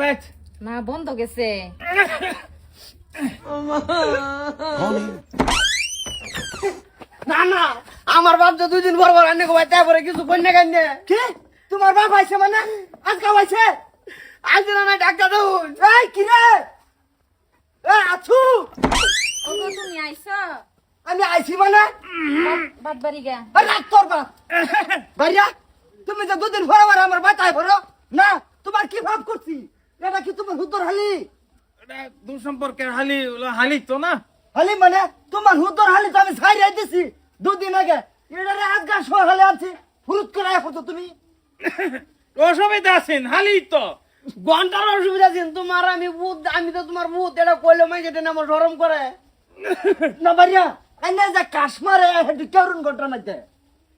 Bike না বন্ধ গেছে না না আমার বাপ তো দুদিন পর পর আনে গোবাই তারপরে কিছু কন্যা কান্নে কি তোমার বাপ আইছে মানে আজকে আইছে। আজ না ডাক্তার দেউন এই কি রে? এই আছু! ওগো তুমি আইস আমি আইছি মানে? বাদ বাড়ি গা। আরে তোর বাপ। ভাইয়া তুমি তো দুদিন পর পর আমার বাতায় ভরো না তোমার কি ভাব করছি? এটা কি তোমার হুদর হালি? দূর সম্পর্কের হালি হালি তো না? হালি মানে তোমার হুদর হালি তো আমি ছাড়িয়ে দিছি দুদিন আগে। এটারে আজকা শো হালে আছি ফুরুত করে রাখো তো তুমি। অসুবিধা আছেন হালি তো। ঘণ্টার অসুবিধা আছে তোমার আমি বুধ আমি তো তোমার বুধ এটা কইলে মাই যেটা আমার সরম করে। না বাড়িয়া এনে যে কাশ্মারে হেঁটে কেরুন ঘণ্টা নাইতে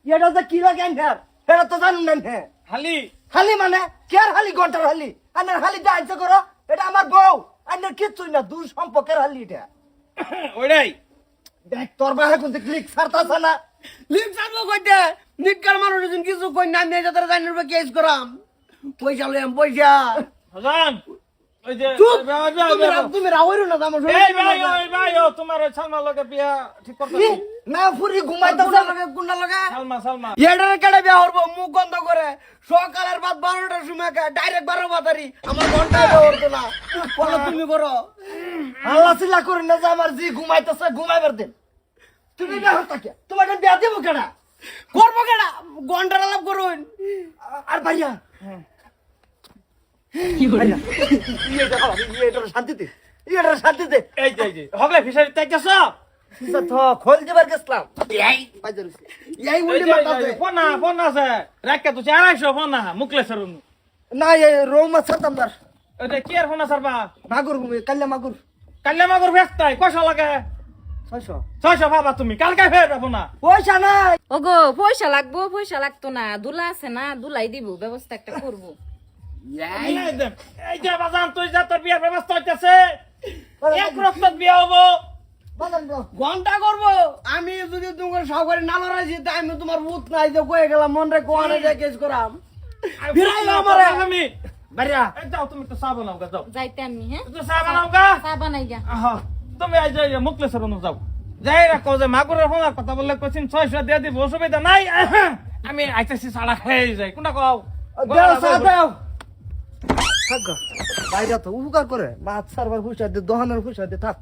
এটা যে কি লাগে এনহার এটা তো জানুন না হালি। হালি মানে? কের হালি ঘণ্টার হালি? আনের হালি যা ইচ্ছা করো এটা আমার বউ। আনের কিচ্ছুই না দূর সম্পর্কের হালি এটা। ওইটাই। দেখ তোর বাহে কোনতে ক্লিক ছাড়তাছে না? ক্লিক ছাড়লো কইতে? নিকার মানুষ কিছু কই না আমি তোর জানির কেস করাম। পয়সা লইম পয়সা। ভাই, তুমি রাওয়ারও না আমার এই ভাই ওই ভাই ও তোমার ওই সালমার লগে বিয়া ঠিক করতে না ফুরি ঘুমাইতেছে। লাগে কোনটা লাগে? সালমা সালমা। এটারে কেটে বিয়া করব? মুখ বন্ধ করে। সকালের বাদ বারোটার সময় ডাইরেক্ট বারো বাতারি। আমার ঘন্টায় বিয়া করতো না। বলো তুমি করো। আল্লাহ চিল্লা করি না যে আমার জি ঘুমাইতেছে ঘুমাইবার দিন। তুমি বিয়া করতে কে? তোমার বিয়া দেবো কেডা? করব কেডা? ঘণ্টার আলাপ করুন। আর ভাইয়া ভাইয়া, ইয়েটা খাওয়া, ইয়েটার শান্তিতে ইয়েটার শান্তিতে। এই যে এই যে হগলে ফিশারি তাইতেছ কিসা থ খোল দিবার গেছলাম। এই বাজার এই উল্টি মারতাছে। ফোন না ফোন আছে। রাখকে তো আড়াইশো ফোন না মুকলেশ্বর না এই রোম আছে তোমার ওইটা কি আর ফোন আছে মাগুর কাল্লা মাগুর। কাল্লা মাগুর ব্যস্তাই কয়শো লাগে? ছয়শো। ছয়শো ভাবা তুমি কালকে ফের যাব না। পয়সা নাই। ওগো পয়সা লাগবো পয়সা লাগতো না। দুলা আছে না দুলাই দিব ব্যবস্থা একটা করব। এই যে বাজান তুই যা তোর বিয়ার ব্যবস্থা হইতেছে। এক রক্ত বিয়া হব। ঘণ্টা করব। আমি যদি তোমার সহকারে না লড়াইছি তা আমি তোমার বুথ নাই যে কয়ে গেলাম মন রে কোয়ানে যে কেস করাম। ফিরাই আমারে। আমি। বাড়িয়া যাও তুমি তো গা যাও। যাইতে আমি হ্যাঁ? বানাও গা চা বানাই গা। আহা, তুমি আজ যাই অনু যাও। যাই রাখো যে মাগুরের ফোনার কথা বললে কইছিন ছয়শো দিয়ে দিব অসুবিধা নাই আমি আইতেছি সাড়া খেয়ে যাই কোনটা কও। বাইরে তো উপকার করে মাছ সারবার পয়সা দিয়ে দোহানের পয়সা দিয়ে থাক।